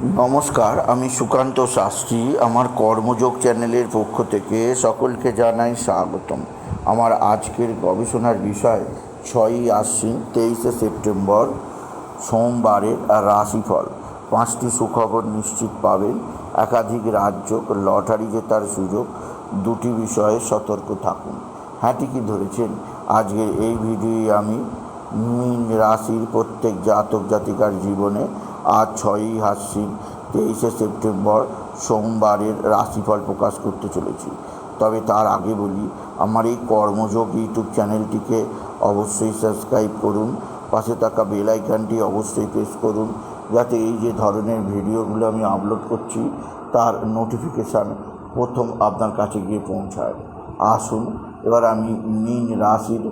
নমস্কার, আমি সুকান্ত শাস্ত্রী। আমার কর্মযোগ চ্যানেলের পক্ষ থেকে সকলকে জানাই স্বাগতম। আমার আজকের গবেষণার বিষয়, ছয়ই আশ্বিন, তেইশে সেপ্টেম্বর, সোমবারের রাশিফল। পাঁচটি সুখবর নিশ্চিত পাবেন। একাধিক রাজ্য লটারি জেতার সুযোগ। দুটি বিষয়ে সতর্ক থাকুন। হ্যাঁ ঠিকই ধরেছেন। আজকের এই ভিডিওয়ে আমি মীন রাশির প্রত্যেক জাতক জাতিকার জীবনে আজ ছয়ই আশ্বিন, তেইশে সেপ্টেম্বর সোমবারের রাশিফল প্রকাশ করতে চলেছি। তবে তার আগে বলি, আমার এই কর্মযোগ ইউটিউব চ্যানেলটিকে অবশ্যই সাবস্ক্রাইব করুন, পাশে থাকা বেল অবশ্যই প্রেস করুন, যাতে এই যে ধরনের ভিডিওগুলো আমি আপলোড করছি, তার নোটিফিকেশান প্রথম আপনার কাছে গিয়ে পৌঁছায়। আসুন এবার আমি মীন রাশির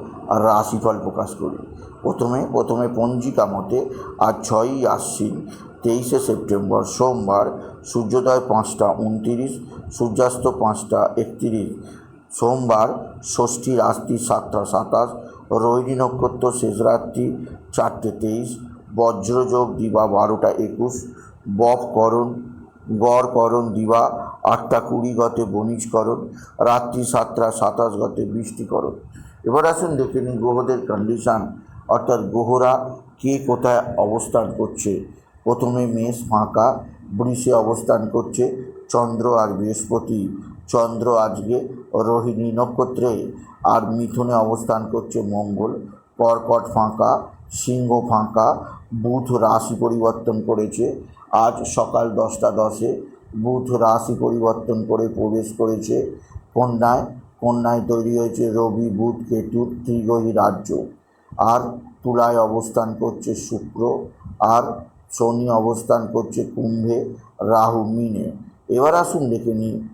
রাশিফল প্রকাশ করি। প্রথমে প্রথমে পঞ্জিকা মতে আর ছয়ই আশ্বিন, তেইশে সেপ্টেম্বর সোমবার, সূর্যোদয় পাঁচটা উনতিরিশ, সূর্যাস্ত পাঁচটা একতিরিশ, সোমবার ষষ্ঠী রাত্রি সাতটা সাতাশ, রোহিণী নক্ষত্র শেষ রাত্রি চারটে তেইশ, বজ্রযোগ দিবা বারোটা একুশ বপকরণ গড়করণ দিবা, আটটা কুড়ি গতে বণিজকরণ রাত্রি সাতটা সাতাশ গতে বৃষ্টিকরণ এবার আসুন দেখে নিন গ্রহদের কন্ডিশান অর্থাৎ গ্রহরা কে কোথায় অবস্থান করছে। প্রথমে মেষ ফাঁকা, বৃষে অবস্থান করছে, চন্দ্র আর বৃহস্পতি। চন্দ্র আজকে রোহিণী নক্ষত্রে, আর মিথুনে অবস্থান করছে মঙ্গল। কর্কট ফাঁকা, সিংহ ফাঁকা, বুধ রাশি পরিবর্তন করেছে। আজ সকাল দশটা দশে বুধ রাশি পরিবর্তন করে প্রবেশ করেছে। কন্যায় কন্যায় তৈরি হয়েছে রবি, বুধ, কেতু, ত্রিগ্রহী রাজ্য। আর তুলায় অবস্থান করছে শুক্র। আর শনি অবস্থান করছে কুম্ভে, রাহু, মিনে। এবার আসুন দেখে নিই।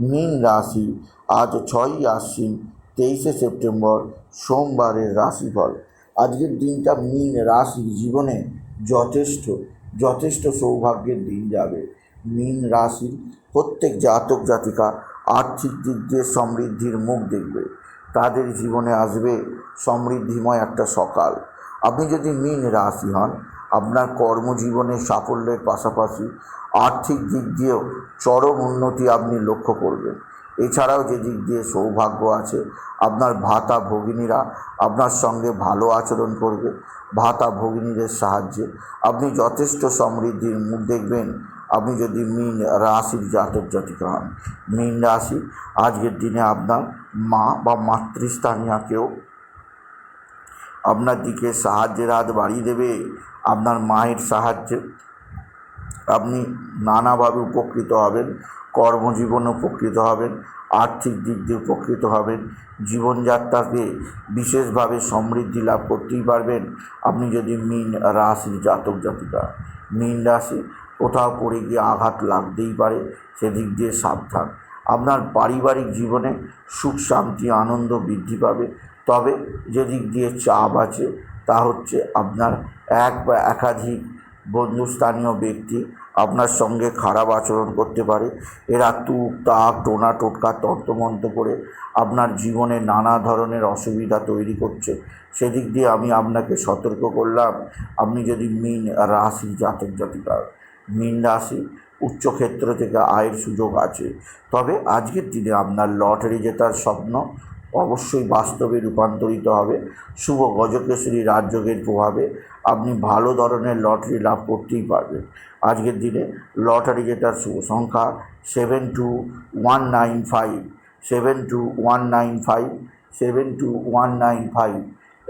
মীন রাশি আজ ছয়ই আশ্বিন, তেইশে সেপ্টেম্বর সোমবারের রাশিফল। আজকের দিনটা মীন রাশির জীবনে যথেষ্ট যথেষ্ট সৌভাগ্যের দিন যাবে। মীন রাশির প্রত্যেক জাতক জাতিকা আর্থিক দিক দিয়ে সমৃদ্ধির মুখ দেখবে। তাদের জীবনে আসবে সমৃদ্ধিময় একটা সকাল। আপনি যদি মীন রাশি হন, আপনার কর্মজীবনে সাফল্যের পাশাপাশি আর্থিক দিক দিয়েও চরম উন্নতি আপনি লক্ষ্য করবেন। এছাড়াও যে দিক দিয়ে সৌভাগ্য আছে, আপনার ভাতা ভগিনীরা আপনার সঙ্গে ভালো আচরণ করবে, ভাতা ভগিনীদের সাহায্যে। আপনি যথেষ্ট সমৃদ্ধির মুখ দেখবেন, আপনি যদি মীন রাশির জাতক জাতিকা হন। মীন রাশি, আজকের দিনে আপনার মা বা মাতৃস্থানীয় কেউ আপনার দিকে সাহায্যের হাত বাড়িয়ে দেবে, আপনার মায়ের সাহায্যে। আপনি নানাভাবে উপকৃত হবেন কর্মজীবনে উপকৃত হবেন, আর্থিক দিক দিয়ে উপকৃত হবেন, জীবনযাত্রাকে বিশেষভাবে সমৃদ্ধি লাভ করতেই পারবেন। আপনি যদি মীন রাশির জাতক জাতিকা, মীন রাশি কোথাও পড়ে গিয়ে আঘাত লাগতেই পারে, সেদিক দিয়ে সাবধান। আপনার পারিবারিক জীবনে সুখ, শান্তি, আনন্দ বৃদ্ধি পাবে। তবে যেদিক দিয়ে চাপ আছে, তা হচ্ছে আপনার এক বা একাধিক বন্ধুস্থানীয় ব্যক্তি আপনার সঙ্গে খারাপ আচরণ করতে পারে। এরা তুক, তাক, টোনা, টোটকা, তর্তমন্ত করে আপনার জীবনে নানা ধরনের অসুবিধা তৈরি করছে। সেদিক দিয়ে আমি আপনাকে সতর্ক করলাম, আপনি যদি মিন রাশি, জাতক জাতিকা মিন রাশি উচ্চক্ষেত্র থেকে আয়ের সুযোগ আছে। তবে আজকের দিনে আপনার লটারি জেতার স্বপ্ন অবশ্যই বাস্তবে রূপান্তরিত হবে। শুভ গজকেশরী রাজযোগের প্রভাবে আপনি ভালো ধরনের লটারি লাভ করতেই পারবেন। আজকের দিনে লটারি জেতার সংখ্যা seven two one nine five seven two one nine five seven two one nine five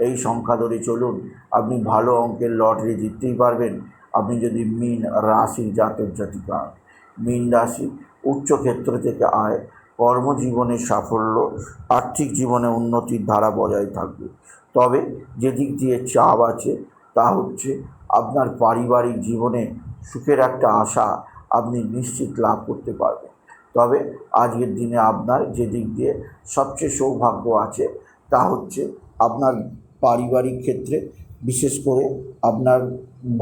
এই সংখ্যা ধরে চলুন, আপনি ভালো অঙ্কের লটারি জিততেই পারবেন আপনি যদি মিন রাশির জাতক জাতিকা। মিন রাশি উচ্চক্ষেত্র থেকে আয়, কর্মজীবনে সাফল্য, আর্থিক জীবনে উন্নতির ধারা বজায় থাকবে তবে যেদিক দিয়ে চাপ আছে, তা হচ্ছে আপনার পারিবারিক জীবনে সুখের একটা আশা আপনি নিশ্চিত লাভ করতে পারবেন। তবে আজকের দিনে আপনার যে দিক দিয়ে সবচেয়ে সৌভাগ্য আছে, তা হচ্ছে আপনার পারিবারিক ক্ষেত্রে, বিশেষ করে আপনার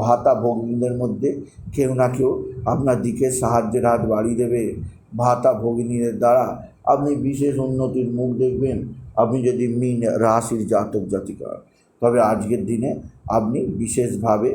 ভাতা ভগ্নীদের মধ্যে কেউ না কেউ আপনার দিকে সাহায্যের হাত বাড়িয়ে দেবে। ভাতা ভগিনীদের দ্বারা আপনি বিশেষ উন্নতির মুখ দেখবেন, আপনি যদি মিন রাশির জাতক জাতিকা। তবে আজকের দিনে আপনি বিশেষভাবে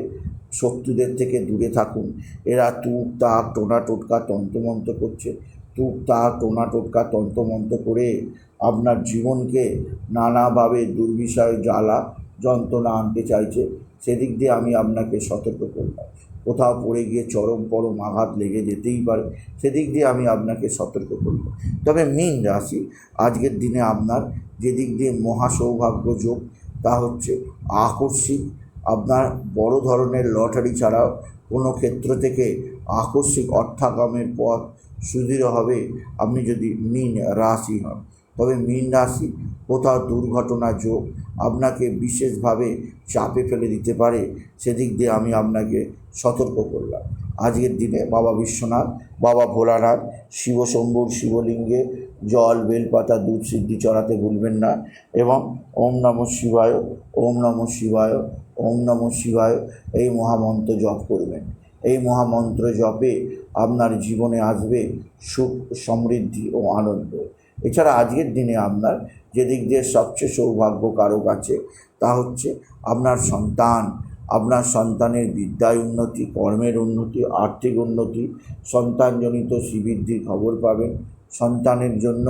শত্রুদের থেকে দূরে থাকুন। এরা তুপ তাক টোনা, টোটকা, তন্ত্রমন্ত্র করছে। তুপ তাক টোনা, টোটকা, তন্ত্রমন্ত্র করে আপনার জীবনকে নানাভাবে দুর্বিষয় জ্বালা, যন্ত্রণা আনতে চাইছে। সেদিক দিয়ে আমি আপনাকে সতর্ক করলাম কোথাও পড়ে গিয়ে চরম পরম আঘাত লেগে যেতেই পারে, সেদিক দিয়ে আমি আপনাকে সতর্ক করব। তবে মীন রাশি, আজকের দিনে আপনার যেদিক দিয়ে মহা সৌভাগ্য যোগ, তা হচ্ছে আকস্মিক আপনার বড় ধরনের লটারি ছাড়াও কোনো ক্ষেত্র থেকে আকস্মিক অর্থাগমের পথ সুদৃঢ় হবে, আপনি যদি মীন রাশি হন। তবে মীন রাশি কোথাও দুর্ঘটনা যোগ আপনাকে বিশেষভাবে চাপে ফেলে দিতে পারে, সেদিক দিয়ে আমি আপনাকে সতর্ক করলাম। আজকের দিনে বাবা বিশ্বনাথ, বাবা ভোলানাথ শিবশম্ভুর শিবলিঙ্গে জল, বেলপাতা, দুধ সিদ্ধি চড়াতে ভুলবেন না এবং ওম নম শিবায়, ওম নম শিবায় ওম নম শিবায় এই মহামন্ত্র জপ করবেন। এই মহামন্ত্র জপে আপনার জীবনে আসবে সুখ, সমৃদ্ধি ও আনন্দ। এছাড়া আজকের দিনে আপনার যেদিক দিয়ে সবচেয়ে সৌভাগ্য কারক আছে, তা হচ্ছে আপনার সন্তান। আপনার সন্তানের বিদ্যায় উন্নতি, কর্মের উন্নতি, আর্থিক উন্নতি, সন্তানজনিত শ্রীবৃদ্ধির খবর পাবেন। সন্তানের জন্য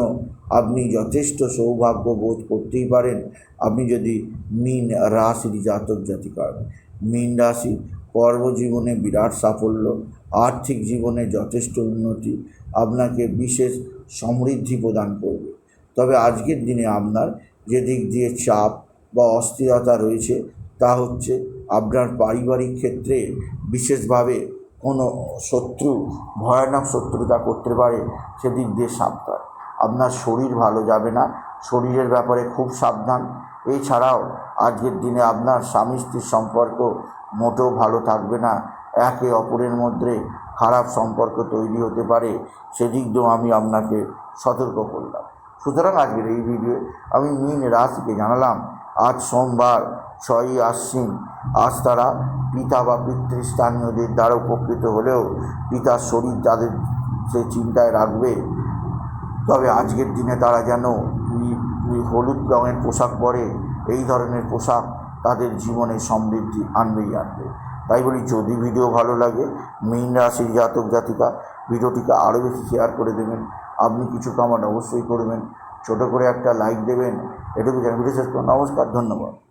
আপনি যথেষ্ট সৌভাগ্য বোধ করতেই পারেন আপনি যদি মীন রাশির জাতক জাতিকা হন। মীন রাশি কর্মজীবনে বিরাট সাফল্য, আর্থিক জীবনে যথেষ্ট উন্নতি, আপনাকে বিশেষ সমৃদ্ধি প্রদান করবে তবে আজকের দিনে আপনার যে দিক দিয়ে চাপ বা অস্থিরতা রয়েছে, তা হচ্ছে আপনার পারিবারিক ক্ষেত্রে বিশেষভাবে কোনো শত্রু, ভয়ানক শত্রুতা করতে পারে, সেদিক দিয়ে সাবধান। আপনার শরীর ভালো যাবে না, শরীরের ব্যাপারে খুব সাবধান। এছাড়াও, আজকের দিনে আপনার স্বামী স্ত্রীর সম্পর্ক মোটেও ভালো থাকবে না। একে অপরের মধ্যে খারাপ সম্পর্ক তৈরি হতে পারে, সেদিক দিয়েও আমি আপনাকে সতর্ক করলাম। সুতরাং আজকের এই ভিডিও আমি মীন রাশিকে জানালাম, আজ সোমবার ছয়ই আশ্বিন। আজ তারা পিতা বা পিতৃস্থানীয়দের দ্বারা উপকৃত হলেও পিতার শরীর তাদের সে চিন্তায় রাখবে। তবে আজকের দিনে তারা যেন হলুদ রঙের পোশাক পরে এই ধরনের পোশাক তাদের জীবনে সমৃদ্ধি আনবেই আনবে। তাই বলি, যদি ভিডিও ভালো লাগে, মীন রাশির জাতক জাতিকা, ভিডিওটিকে আরও বেশি শেয়ার করে দেবেন। আপনি কিছু কামান অবশ্যই করবেন। ছোট করে একটা লাইক দেবেন। এটুকু জানি। ভিডিও শেষ করুন। নমস্কার, ধন্যবাদ।